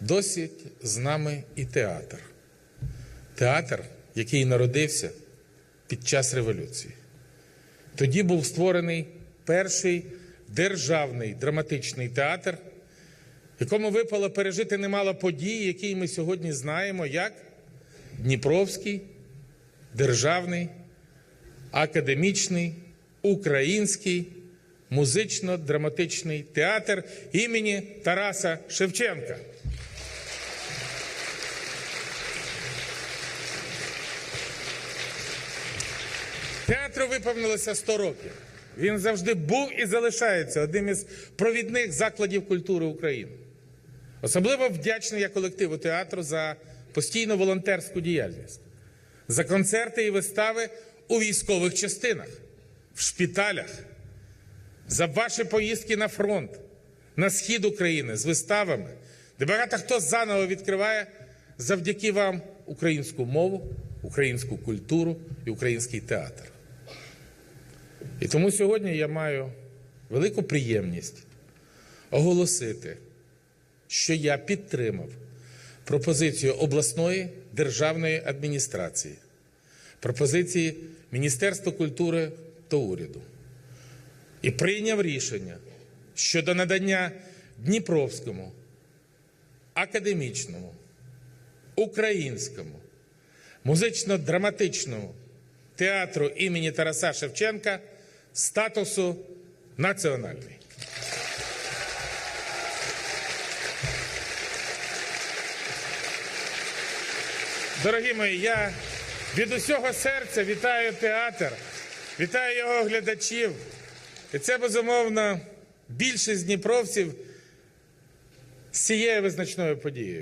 досить з нами і театр. Театр, який народився під час революції. Тоді був створений перший державний драматичний театр, якому випало пережити немало подій, які ми сьогодні знаємо, як Дніпровський державний, академічний, український музично-драматичний театр імені Тараса Шевченка. Театру виповнилося 100 років. Він завжди був і залишається одним із провідних закладів культури України. Особливо вдячний я колективу театру за постійну волонтерську діяльність, за концерти і вистави у військових частинах, в шпиталях, за ваші поїздки на фронт, на схід України з виставами, де багато хто заново відкриває завдяки вам українську мову, українську культуру і український театр. І тому сьогодні я маю велику приємність оголосити, що я підтримав пропозицію обласної державної адміністрації, пропозиції Міністерства культури та уряду. І прийняв рішення щодо надання Дніпровському, академічному, українському, музично-драматичному театру імені Тараса Шевченка статусу національний. Дорогі мої, я від усього серця вітаю театр, вітаю його глядачів. І це безумовно більшість дніпровців з цією визначною подією.